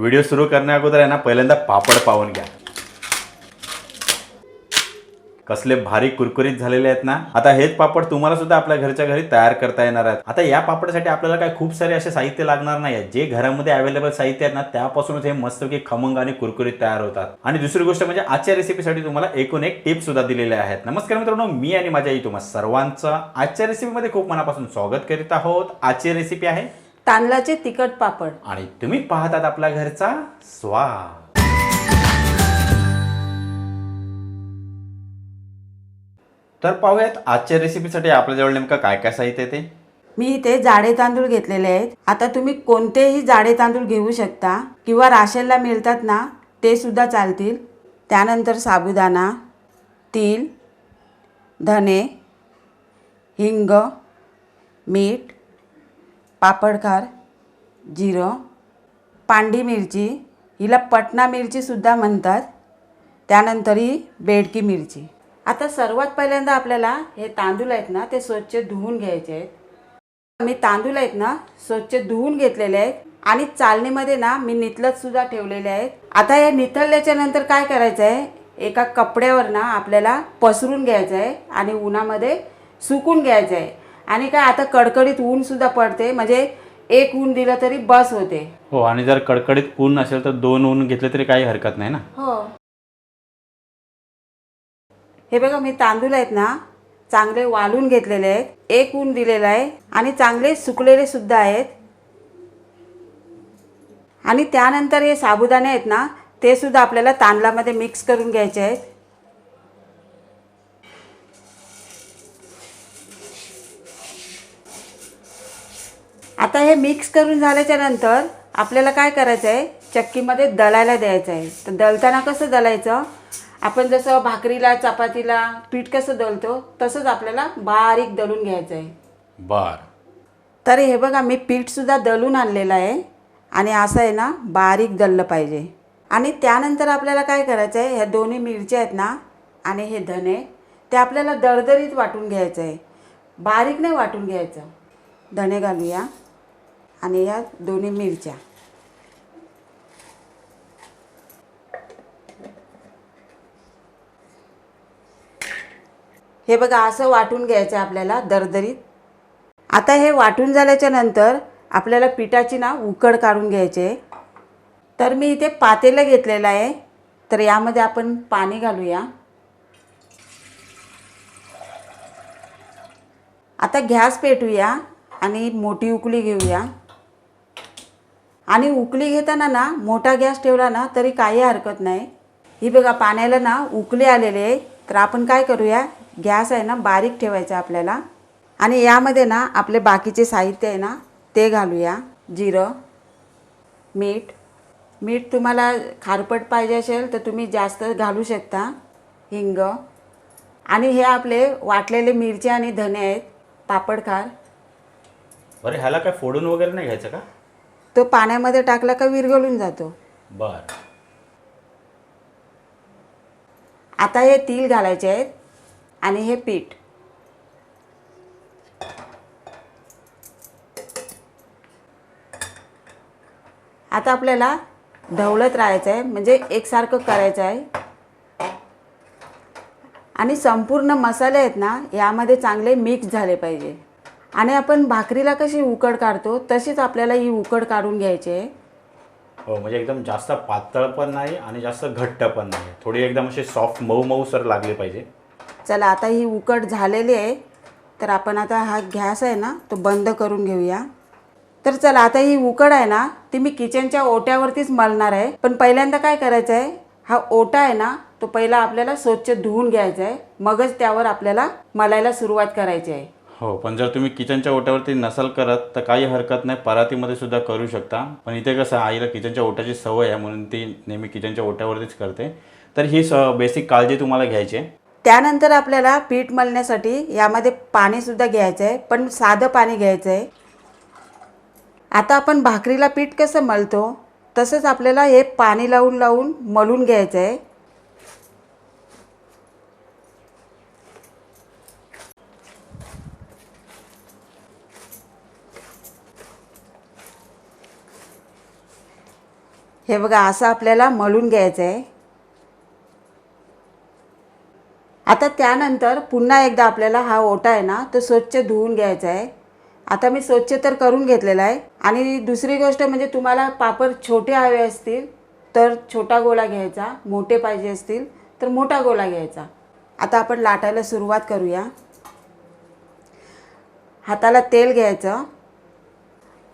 Video सुरू करण्या अगोदर आहे ना पहिल्यांदा पापड पाहून घ्या. कसले भारी कुरकुरीत झालेले आहेत ना. आता हेच पापड तुम्हाला सुद्धा आपल्या घरच्या घरी तयार करता येणार आहेत. आता या पापडासाठी आपल्याला काय खूप सारे असे साहित्य लागणार नाही आहेत. जे घरामध्ये अवेलेबल साहित्य आहेत ना त्यापासूनच हे मस्तपैकी खमंग आणि कुरकुरीत तयार होतात. आणि दुसरी गोष्ट म्हणजे आजच्या रेसिपीसाठी तुम्हाला एकूण एक टिप सुद्धा दिलेल्या आहेत. नमस्कार मित्रांनो मी आणि माझ्या आई तुम्हा सर्वांचं आजच्या रेसिपीमध्ये खूप मनापासून स्वागत करीत आहोत. आजची रेसिपी आहे तांदळाचे तिखट पापड. आणि तुम्ही पाहतात आपल्या घरचा स्वाद. तर पाहूयात आजच्या रेसिपीसाठी आपल्याजवळ नेमकं काय काय साहित्य ते? मी इथे जाडे तांदूळ घेतलेले आहेत. आता तुम्ही कोणतेही जाडे तांदूळ घेऊ शकता किंवा राशनला मिळतात ना ते सुद्धा चालतील. त्यानंतर साबुदाणा तीळ धने हिंग मीठ पापडखार जिरं पांडी मिरची हिला पटना मिरचीसुद्धा म्हणतात. त्यानंतर ही बेडकी मिरची. आता सर्वात पहिल्यांदा आपल्याला हे तांदूळ आहेत ना ते स्वच्छ धुवून घ्यायचे आहेत. मी तांदूळ आहेत ना स्वच्छ धुवून घेतलेले आहेत. आणि चालणीमध्ये ना मी नितलत सुद्धा ठेवलेले आहेत. आता हे नितळल्याच्या नंतर काय करायचं आहे? एका कपड्यावर ना आपल्याला पसरून घ्यायचं आहे. आणि उन्हामध्ये सुकून घ्यायचं आहे. आणि काय आता कडकडीत ऊन सुद्धा पडते. म्हणजे एक ऊन दिलं तरी बस होते. हो आणि जर कडकडीत ऊन असेल तर दोन ऊन घेतले तरी काही हरकत नाही ना? हो. हे बघा मी तांदूळ आहेत ना चांगले वाळून घेतलेले आहेत. एक ऊन दिलेला आहे आणि चांगले सुकलेले सुद्धा आहेत. आणि त्यानंतर हे साबुदाणे आहेत ना ते सुद्धा आपल्याला तांदळामध्ये मिक्स करून घ्यायचे आहेत. आता हे मिक्स करून झाल्याच्यानंतर आपल्याला काय करायचं आहे चक्कीमध्ये दळायला द्यायचं आहे तर दळताना कसं दळायचं? आपण जसं भाकरीला चपातीला पीठ कसं दळतो तसंच आपल्याला बारीक दळून घ्यायचं आहे बर. तर हे बघा मी पीठसुद्धा दळून आणलेलं आहे आणि असं आहे ना बारीक दळलं पाहिजे. आणि त्यानंतर आपल्याला काय करायचं आहे ह्या दोन्ही मिरच्या आहेत ना आणि हे धने ते आपल्याला दरदरीत वाटून घ्यायचं आहे बारीक नाही वाटून घ्यायचं. धने घालूया. आणि या दोन्ही मिरच्या. हे बघा असं वाटून घ्यायचं आपल्याला दरदरीत. आता हे वाटून झाल्याच्यानंतर आपल्याला पिठाची ना उकड काढून घ्यायची आहे. तर मी इथे पातेलं घेतलेलं आहे. तर यामध्ये आपण पाणी घालूया. आता गॅस पेटूया आणि मोठी उकळी घेऊया. आणि उकळी घेताना ना मोठा गॅस ठेवला ना तरी काही हरकत नाही. ही बघा पाण्याला ना उकळी आलेली आहे. तर आपण काय करूया गॅस आहे ना बारीक ठेवायचा आपल्याला. आणि यामध्ये ना आपले बाकीचे साहित्य आहे ना ते घालूया. जिरं मीठ. मीठ तुम्हाला खारपट पाहिजे असेल तर तुम्ही जास्त घालू शकता. हिंग. आणि हे आपले वाटलेले मिरची आणि धने आहेत. पापड खार. बरं ह्याला काय फोडून वगैरे नाही घ्यायचं का? तो पाण्यामध्ये टाकला का विरघळून जातो. बर. आता हे तीळ घालायचे आहेत आणि हे पीठ. आता आपल्याला ढवळत राहायचं आहे म्हणजे एकसारखं करायचं आहे आणि संपूर्ण मसाले आहेत ना यामध्ये चांगले मिक्स झाले पाहिजे. आणि आपण भाकरीला कशी उकड काढतो तशीच आपल्याला ही उकड काढून घ्यायची आहे. हो म्हणजे एकदम जास्त पातळ पण नाही आणि जास्त घट्ट पण नाही. थोडी एकदम अशी सॉफ्ट मऊ मऊ सर लागली पाहिजे. चला आता ही उकड झालेली आहे. तर आपण आता हा गॅस आहे ना तो बंद करून घेऊया. तर चला आता ही उकड आहे ना ती मी किचनच्या ओट्यावरतीच मळणार आहे. पण पहिल्यांदा काय करायचं आहे हा ओटा आहे ना तो पहिला आपल्याला स्वच्छ धुवून घ्यायचा आहे. मगच त्यावर आपल्याला मलायला सुरुवात करायची आहे. हो पण जर तुम्ही किचनच्या ओट्यावरती नसाल करत तर काही हरकत नाही. परातीमध्ये सुद्धा करू शकता. पण इथे कसं आईला किचनच्या ओट्याची सवय आहे म्हणून ती नेहमी किचनच्या ओट्यावरतीच करते. तर ही स बेसिक काळजी तुम्हाला घ्यायची आहे. त्यानंतर आपल्याला पीठ मळण्यासाठी यामध्ये पाणीसुद्धा घ्यायचं आहे पण साधं पाणी घ्यायचं आहे. आता आपण भाकरीला पीठ कसं मळतो तसंच आपल्याला हे पाणी लावून लावून मळून घ्यायचं आहे. हे बघा असं आपल्याला मळून घ्यायचं आहे आता त्यानंतर पुन्हा एकदा आपल्याला हा ओटा आहे ना तो स्वच्छ धुवून घ्यायचा आहे आता मी स्वच्छ तर करून घेतलेला आहे. आणि दुसरी गोष्ट म्हणजे तुम्हाला पापड छोटे हवे असतील तर छोटा गोळा घ्यायचा. मोठे पाहिजे असतील तर मोठा गोळा घ्यायचा. आता आपण लाटायला सुरुवात करूया. हाताला तेल घ्यायचं.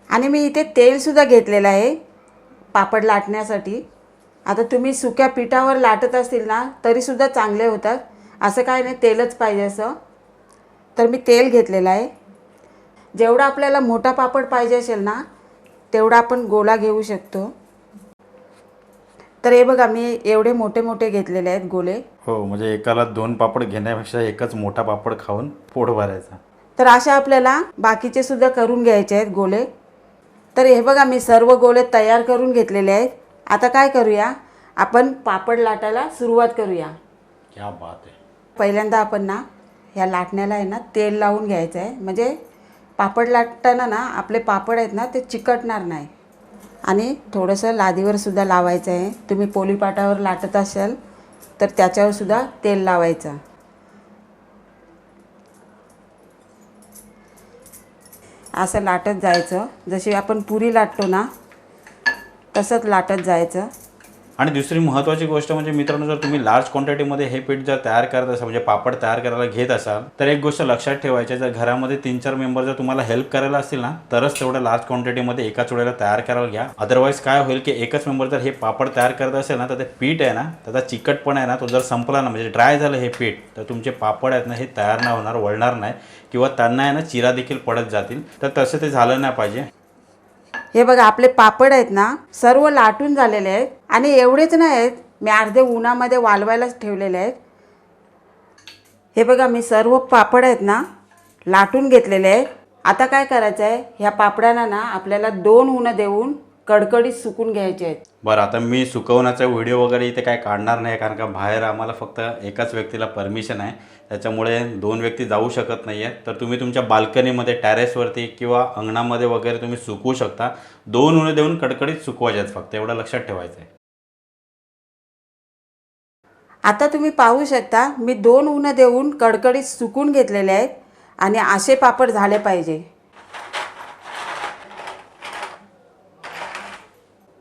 आणि मी इथे तेलसुद्धा घेतलेलं आहे. पापड लाटण्यासाठी. आता तुम्ही सुक्या पिठावर लाटत असतील ना तरीसुद्धा चांगले होतात. असं काय नाही तेलच पाहिजे असं. तर मी तेल घेतलेलं आहे. जेवढा आपल्याला मोठा पापड पाहिजे असेल ना तेवढा आपण गोला घेऊ शकतो. तर हे बघा मी एवढे मोठे मोठे घेतलेले आहेत गोले. हो म्हणजे एकाला दोन पापड घेण्यापेक्षा एकच मोठा पापड खाऊन पोट भरायचा. तर अशा आपल्याला बाकीचे सुद्धा करून घ्यायचे आहेत गोले. तर हे बघा मी सर्व गोले तयार करून घेतलेले आहेत. आता काय करूया? आपण पापड लाटायला सुरुवात करूया. क्या बात आहे. पहिल्यांदा आपण ना ह्या लाटण्याला आहे ना तेल लावून घ्यायचं आहे. म्हणजे पापड लाटताना ना आपले पापड आहेत ना ते चिकटणार नाही. आणि थोडंसं लादीवर सुद्धा लावायचं आहे. तुम्ही पोलीपाटावर लाटत असाल तर त्याच्यावर सुद्धा तेल लावायचं. असं लाटत जायचं. जशी आपण पुरी लाटतो ना तसंच लाटत जायचं. आणि दुसरी महत्त्वाची गोष्ट म्हणजे मित्रांनो जर तुम्ही लार्ज क्वांटिटीमध्ये हे पीठ जर तयार करत असाल म्हणजे पापड तयार करायला घेत असाल तर एक गोष्ट लक्षात ठेवायची आहे, जर घरामध्ये तीन चार मेंबर जर तुम्हाला हेल्प करायला असतील ना तरच तेवढं लार्ज क्वांटिटीमध्ये एकाच वेळेला तयार करायला घ्या. अदरवाईज काय होईल की एकच मेंबर जर हे पापड तयार करत असेल ना तर ते पीठ आहे ना त्याचा चिकटपणा आहे ना तो जर संपला ना म्हणजे ड्राय झालं हे पीठ तर तुमचे पापड आहेत ना हे तयार नाही होणार वळणार नाही किंवा त्यांना आहे ना चिरा देखील पडत जातील. तर तसं ते झालं नाही पाहिजे. हे बघा आपले पापड आहेत ना सर्व लाटून झालेले आहेत. आणि एवढेच नाही आहेत मी अर्धे उन्हामध्ये वालवायलाच ठेवलेले आहेत. हे बघा मी सर्व पापड आहेत ना लाटून घेतलेले आहेत. आता काय करायचं आहे ह्या पापडांना ना आपल्याला दोन उन्हं देऊन कडकडीत सुकून घ्यायचे आहेत. बरं आता मी सुकवण्याचा व्हिडिओ वगैरे इथे काय काढणार नाही कारण का बाहेर आम्हाला फक्त एकाच व्यक्तीला परमिशन आहे. त्याच्यामुळे दोन व्यक्ती जाऊ शकत नाही आहे तर तुम्ही तुमच्या बाल्कनीमध्ये टॅरेसवरती किंवा अंगणामध्ये वगैरे तुम्ही सुकवू शकता. दोन उन्हे देऊन कडकडीत सुकवायचे आहेत फक्त एवढं लक्षात ठेवायचं आहे आता तुम्ही पाहू शकता मी दोन उन्हं देऊन कडकडीत सुकून घेतलेले आहेत आणि असे पापड झाले पाहिजे.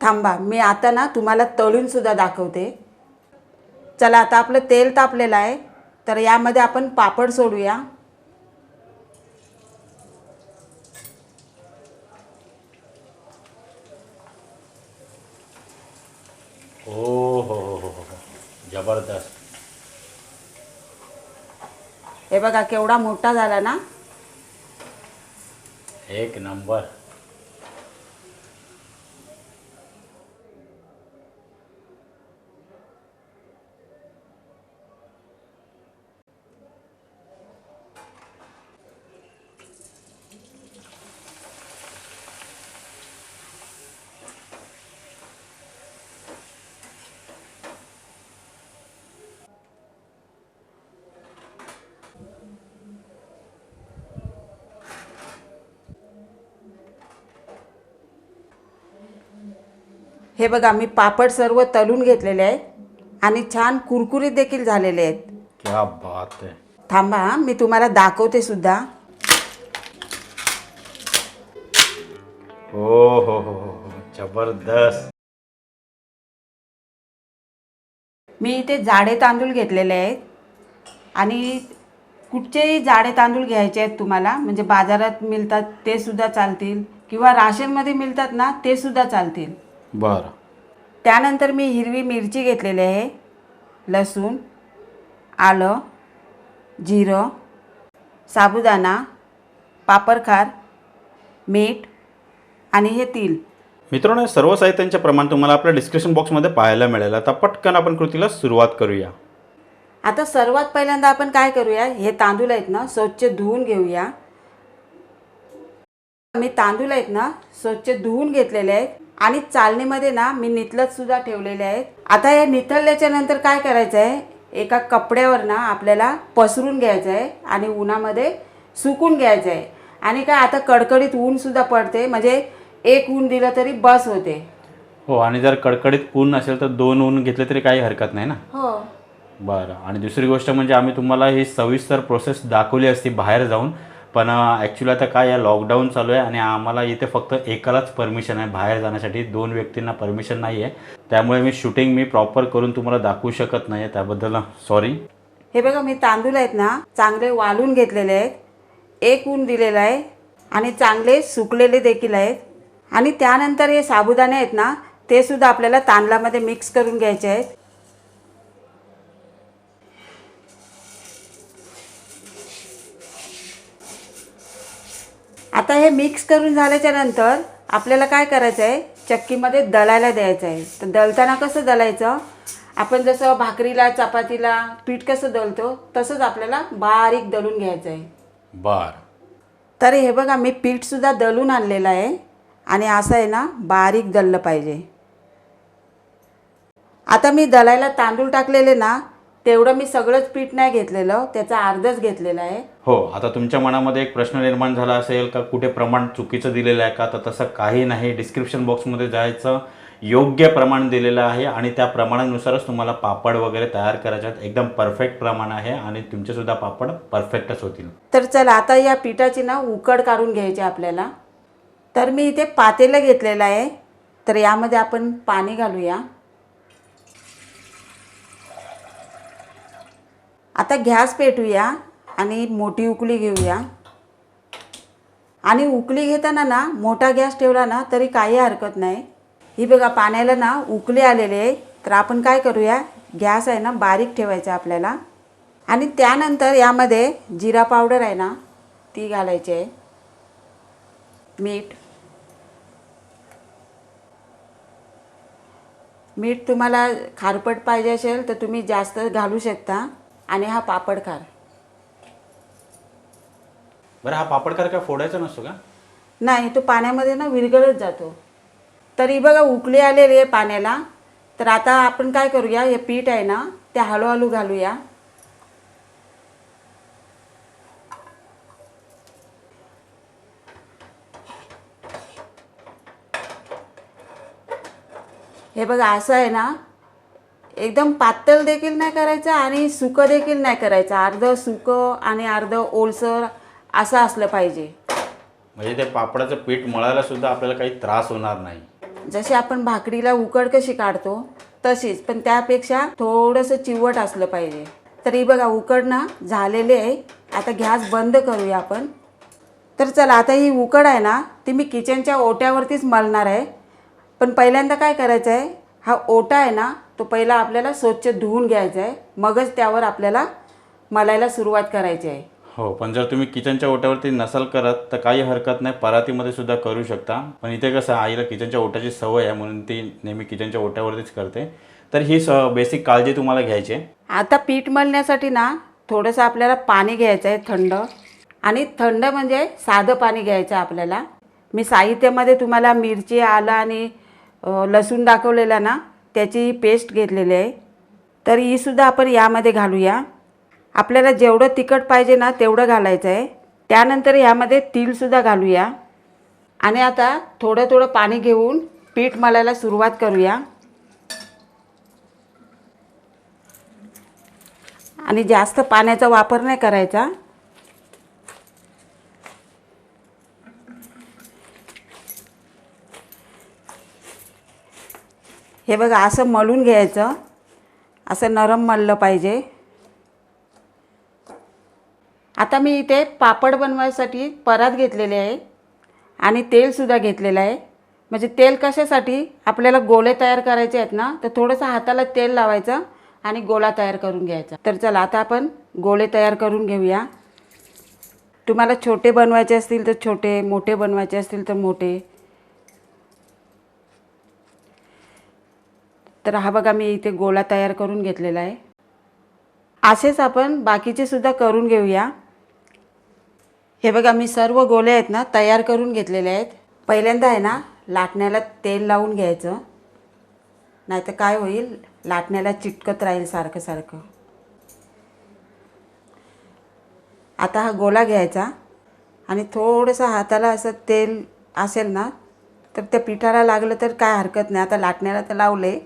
थांबा मी आता ना तुम्हाला तळून सुद्धा दाखवते. चला आता आपलं तेल तापलेलं आहे तर यामध्ये आपण पापड सोडूया. हो हो हो हो हो जबरदस्त. हे बघा केवढा मोठा झाला ना. एक नंबर. हे बघा मी पापड सर्व तळून घेतलेले आहेत आणि छान कुरकुरीत देखील झालेले आहेत. क्या बात आहे. थांबा हा, मी तुम्हाला दाखवते सुद्धा. हो हो हो हो हो जबरदस्त. मी इथे जाडे तांदूळ घेतलेले आहेत आणि कुठचेही जाडे तांदूळ घ्यायचे आहेत तुम्हाला म्हणजे बाजारात मिळतात ते सुद्धा चालतील किंवा राशनमध्ये मिळतात ना ते सुद्धा चालतील. बरं. त्यानंतर मी हिरवी मिरची घेतलेली आहे लसूण आलं जिरं साबुदाणा पापरखार मीठ आणि हे तीळ. मित्रांनो या सर्व साहित्यांचे प्रमाण तुम्हाला आपल्या डिस्क्रिप्शन बॉक्समध्ये पाहायला मिळेल. आता पटकन आपण कृतीला सुरुवात करूया. आता सर्वात पहिल्यांदा आपण काय करूया? हे तांदूळ आहेत ना स्वच्छ धुवून घेऊया. मी तांदूळ आहेत ना स्वच्छ धुवून घेतलेले आहेत. आणि चालणीमध्ये ना मी निथलत सुद्धा ठेवलेले आहेत. आता हे निथळल्याच्या नंतर काय करायचं आहे एका कपड्यावर ना आपल्याला पसरून घ्यायचं आहे आणि उन्हामध्ये सुकून घ्यायचं आहे आणि काय आता कडकडीत ऊन सुद्धा पडते म्हणजे एक ऊन दिलं तरी बस होते. हो आणि जर कडकडीत ऊन असेल तर दोन ऊन घेतले तरी काही हरकत नाही ना? हो. बरं. आणि दुसरी गोष्ट म्हणजे आम्ही तुम्हाला ही सविस्तर प्रोसेस दाखवली असती बाहेर जाऊन. पण ॲक्च्युली आता काय या लॉकडाऊन चालू आहे आणि आम्हाला इथे फक्त एकालाच परमिशन आहे. बाहेर जाण्यासाठी दोन व्यक्तींना परमिशन नाही आहे. त्यामुळे मी शूटिंग मी प्रॉपर करून तुम्हाला दाखवू शकत नाही आहे. त्याबद्दल सॉरी हे बघा मी तांदूळ आहेत ना चांगले वाळून घेतलेले आहेत. एक ऊन दिलेलं आहे आणि चांगले सुकलेले देखील आहेत. आणि त्यानंतर हे साबुदाणे आहेत ना ते सुद्धा आपल्याला तांदळामध्ये मिक्स करून घ्यायचे आहेत. आता हे मिक्स करून झाल्याच्यानंतर आपल्याला काय करायचं आहे? चक्कीमध्ये दळायला द्यायचं आहे. तर दळताना कसं दळायचं? आपण जसं भाकरीला चपातीला पीठ कसं दळतो तसंच आपल्याला बारीक दळून घ्यायचं आहे. बरं. तर हे बघा मी पीठसुद्धा दळून आणलेलं आहे आणि असं आहे ना बारीक दळलं पाहिजे. आता मी दळायला तांदूळ टाकलेले ना तेवढं मी सगळंच पीठ नाही घेतलेलं त्याचा अर्धच घेतलेलं आहे. हो आता तुमच्या मनामध्ये एक प्रश्न निर्माण झाला असेल का कुठे प्रमाण चुकीचं दिलेलं आहे का? तर तसं काही नाही. डिस्क्रिप्शन बॉक्समध्ये जायचं. योग्य प्रमाण दिलेलं आहे आणि त्या प्रमाणानुसारच तुम्हाला पापड वगैरे तयार करायचे आहेत एकदम परफेक्ट प्रमाण आहे आणि तुमचेसुद्धा पापड परफेक्टच होतील. तर चला आता या पिठाची ना उकड काढून घ्यायची आपल्याला. तर मी इथे पातेलं घेतलेलं आहे. तर यामध्ये आपण पाणी घालूया. आता गॅस पेटूया. आणि मोठी उकळी घेऊया. आणि उकळी घेताना ना मोठा गॅस ठेवला ना तरी काही हरकत नाही. ही बघा पाण्याला ना उकळी आलेली आहे. तर आपण काय करूया गॅस आहे ना बारीक ठेवायचा आपल्याला. आणि त्यानंतर यामध्ये जिरा पावडर आहे ना ती घालायची आहे. मीठ. मीठ तुम्हाला खारपट पाहिजे असेल तर तुम्ही जास्त घालू शकता. आणि हा पापड खार. बरं हा पापडकार काय फोडायचा नसतो का? नाही तो पाण्यामध्ये ना विरघळत जातो. तरी बघा उकळी आलेली आहे पाण्याला. तर आता आपण काय करूया हे पीठ आहे ना ते हळूहळू घालूया. हे बघा असं आहे ना एकदम पातळ देखील नाही करायचं आणि सुकं देखील नाही करायचं. अर्धं सुकं आणि अर्धं ओलसर असं असलं पाहिजे. म्हणजे ते पापडाचं पीठ मळायला सुद्धा आपल्याला काही त्रास होणार नाही. जशी आपण भाकरीला उकड कशी काढतो तशीच. पण त्यापेक्षा थोडंसं चिवट असलं पाहिजे. तर बघा उकड ना झालेली आहे. आता गॅस बंद करूया आपण. तर चला आता ही उकड आहे ना ती मी किचनच्या ओट्यावरतीच मळणार आहे. पण पहिल्यांदा काय करायचं आहे हा ओटा आहे ना तो पहिला आपल्याला स्वच्छ धुवून घ्यायचा आहे. मगच त्यावर आपल्याला मलायला सुरुवात करायची आहे. हो पण जर तुम्ही किचनच्या ओट्यावरती नसाल करत तर काही हरकत नाही. परातीमध्ये सुद्धा करू शकता. पण इथे कसं आईला किचनच्या ओट्याची सवय आहे म्हणून ती नेहमी किचनच्या ओट्यावरतीच करते. तर ही स बेसिक काळजी तुम्हाला घ्यायची आहे. आता पीठ मळण्यासाठी ना थोडंसं आपल्याला पाणी घ्यायचं आहे थंड. आणि थंड म्हणजे साधं पाणी घ्यायचं आहे आपल्याला. मी साहित्यामध्ये तुम्हाला मिरची आलं आणि लसूण दाखवलेला ना त्याची पेस्ट घेतलेली आहे. तर ही सुद्धा आपण यामध्ये घालूया. आपल्याला जेवढं तिखट पाहिजे ना तेवढं घालायचं आहे. त्यानंतर ह्यामध्ये तीळसुद्धा घालूया. आणि आता थोडं थोडं पाणी घेऊन पीठ मळायला सुरुवात करूया. आणि जास्त पाण्याचा वापर नाही करायचा. हे बघा असं मळून घ्यायचं. असं नरम मळलं पाहिजे. आता मी इथे पापड बनवायसाठी परात घेतलेले आहे आणि तेलसुद्धा घेतलेलं आहे. म्हणजे तेल कशासाठी? आपल्याला गोळे तयार करायचे आहेत ना तर थोडंसं हाताला तेल लावायचं आणि गोळा तयार करून घ्यायचा. तर चला आता आपण गोळे तयार करून घेऊया. तुम्हाला छोटे बनवायचे असतील तर छोटे मोठे बनवायचे असतील तर मोठे. तर हा बघा मी इथे गोळा तयार करून घेतलेला आहे. असेच आपण बाकीचे सुद्धा करून घेऊया. हे बघा मी सर्व गोले आहेत ना तयार करून घेतलेले आहेत. पहिल्यांदा आहे ना लाटण्याला तेल लावून घ्यायचं. नाहीतर काय होईल लाटण्याला चिटकत राहील सारखं सारखं. आता हा गोला घ्यायचा. आणि थोडंसं हाताला असं तेल असेल ना तर त्या पिठाला लागलं तर काय हरकत नाही. आता लाटण्याला तर लावले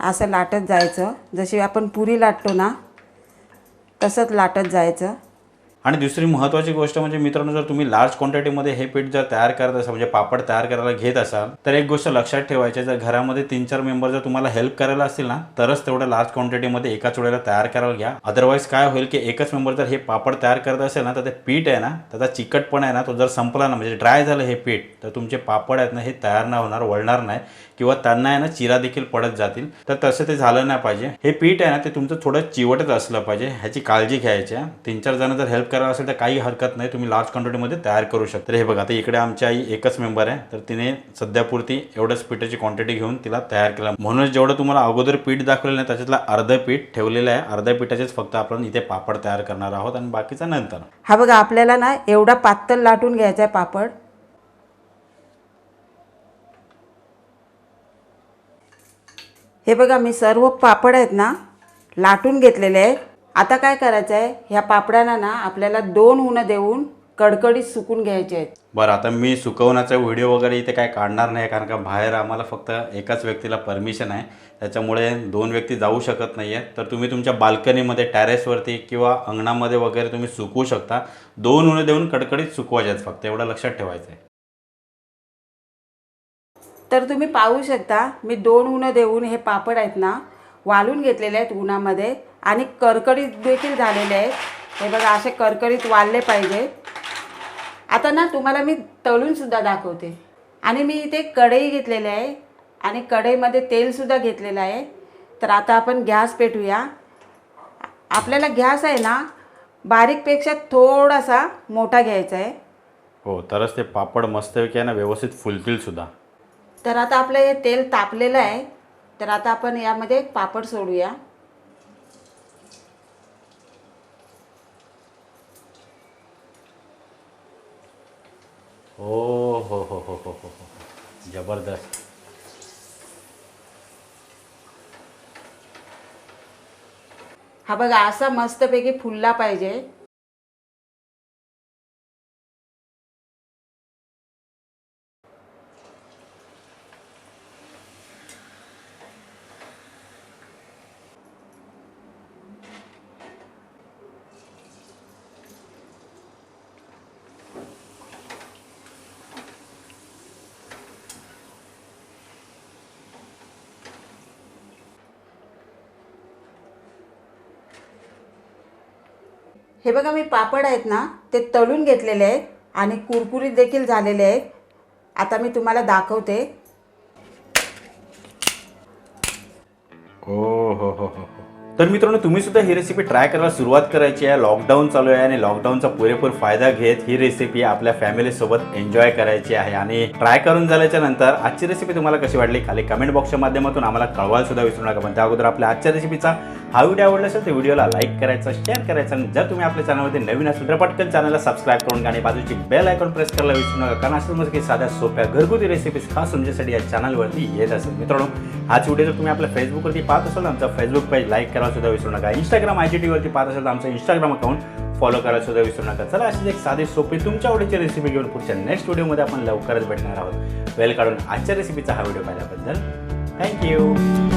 असं लाटत जायचं. जशी आपण पुरी लाटतो ना तसंच लाटत जायचं. आणि दुसरी महत्त्वाची गोष्ट म्हणजे मित्रांनो जर तुम्ही लार्ज क्वांटिटीमध्ये हे पीठ जर तयार करत असाल म्हणजे पापड तयार करायला घेत असाल तर एक गोष्ट लक्षात ठेवायची जर घरामध्ये तीन चार मेंबर जर तुम्हाला हेल्प करायला असतील ना तरच तेवढं लार्ज क्वांटिटीमध्ये एकाच वेळेला तयार करायला घ्या. अदरवाईज काय होईल की एकच मेंबर जर हे पापड तयार करत असेल ना तर ते पीठ आहे ना त्याचा चिकटपण आहे ना तो जर संपला ना म्हणजे ड्राय झालं हे पीठ तर तुमचे पापड आहेत ना हे तयार नाही होणार वळणार नाही किंवा त्यांना आहे ना चिरा देखील पडत जातील. तर तसं ते झालं नाही पाहिजे. हे पीठ आहे ना ते तुमचं थोडं चिवटच असलं पाहिजे ह्याची काळजी घ्यायची तीन चार जण जर हेल्प करायला असेल तर काही हरकत नाही. तुम्ही लार्ज क्वांटिटीमध्ये तयार करू शकता. तर हे बघा आता इकडे आमची आई एकच मेंबर आहे. तर तिने सध्यापुरती एवढंच पिठाची क्वांटिटी घेऊन तिला तयार केला. म्हणूनच जेवढं तुम्हाला अगोदर पीठ दाखवलेलं नाही त्याच्यातलं अर्ध पीठ ठेवलेलं आहे. अर्ध्या पिठाचेच फक्त आपण इथे पापड तयार करणार आहोत आणि बाकीचा नंतर. हा बघा आपल्याला ना एवढा पातळ लाटून घ्यायचा आहे पापड. हे बघा मी सर्व पापड आहेत ना लाटून घेतलेले आहेत. आता काय करायचं आहे ह्या पापडांना ना आपल्याला दोन उन्हं देऊन कडकडीत सुकून घ्यायचे आहेत. बरं आता मी सुकवण्याचा व्हिडिओ वगैरे इथे काय काढणार नाही कारण का बाहेर आम्हाला फक्त एकाच व्यक्तीला परमिशन आहे. त्याच्यामुळे दोन व्यक्ती जाऊ शकत नाही आहे तर तुम्ही तुमच्या बाल्कनीमध्ये टॅरेसवरती किंवा अंगणामध्ये वगैरे तुम्ही सुकवू शकता. दोन उन्हे देऊन कडकडीत सुकवायचे आहेत फक्त एवढं लक्षात ठेवायचं आहे तर तुम्ही पाहू शकता मी दोन उन्हं देऊन हे पापड आहेत ना वाळून घेतलेले आहेत उन्हामध्ये आणि करकरीत देखील झालेले आहेत. हे बघा असे करकरीत वाळले पाहिजे आता ना तुम्हाला मी तळून सुद्धा दाखवते. आणि मी इथे कढई घेतलेली आहे आणि कढईमध्ये तेलसुद्धा घेतलेलं आहे. तर आता आपण गॅस पेटूया. आपल्याला गॅस आहे ना बारीकपेक्षा थोडासा मोठा घ्यायचा आहे. हो तरच ते पापड मस्तपैकी आहे ना व्यवस्थित फुलतील सुद्धा. तर आता आपलं हे तेल तापलेलं आहे. तर आता आपण यामध्ये पापड सोडूया. हो हो हो हो हो हो हो. जबरदस्त. हा बघा असा मस्तपैकी फुलला पाहिजे. हे बघा मी पापड आहेत ना ते तळून घेतलेले आहेत आणि कुरकुरीत देखील झालेले आहेत. आता मी तुम्हाला दाखवते. हो हो हो हो, हो. तर मित्रांनो तुम्ही सुद्धा ही रेसिपी ट्राय करायला सुरुवात करायची आहे. लॉकडाऊन चालू आहे आणि लॉकडाऊनचा पुरेपूर फायदा घेत ही रेसिपी आपल्या फॅमिलीसोबत एन्जॉय करायची आहे. आणि ट्राय करून झाल्याच्यानंतर आजची रेसिपी तुम्हाला कशी वाटली? खाली कमेंट बॉक्सच्या माध्यमातून आम्हाला कळवायला सुद्धा विसरू नका. पण त्या अगोदर आपल्या आजच्या रेसिपीचा हा व्हिडिओ आवडला असेल तर व्हिडिओला लाईक करायचा शेअर करायचा आणि जर तुम्ही आपल्या चॅनलमध्ये नवीन असेल तर पटकन चॅनलला सबस्क्राईब करून आणि बाजूची बेल आयकॉन प्रेस करायला विसरू नका कारण असं म्हणजे साध्या सोप्या घरगुती रेसिपीज खास तुमच्यासाठी या चॅनलवरती येत असेल. मित्रांनो हाच व्हिडिओ जर तुम्ही आपल्या फेसबुकवरती पाहत असाल तर आमचा फेसबुक पेज लाईक करायला सुद्धा विसरू नका. इंस्टाग्राम आय जी टीवरती पाहत असाल तर आमचं इंस्टाग्राम अकाउंट फॉलो करायला सुद्धा विसरू नका. चला अशीच एक साधी सोपी तुमच्या आवडीची रेसिपी घेऊन पुढच्या नेक्स्ट व्हिडिओमध्ये आपण लवकरच भेटणार आहोत. वेळ काढून आजच्या रेसिपीचा हा व्हिडिओ पाहिल्याबद्दल थँक्यू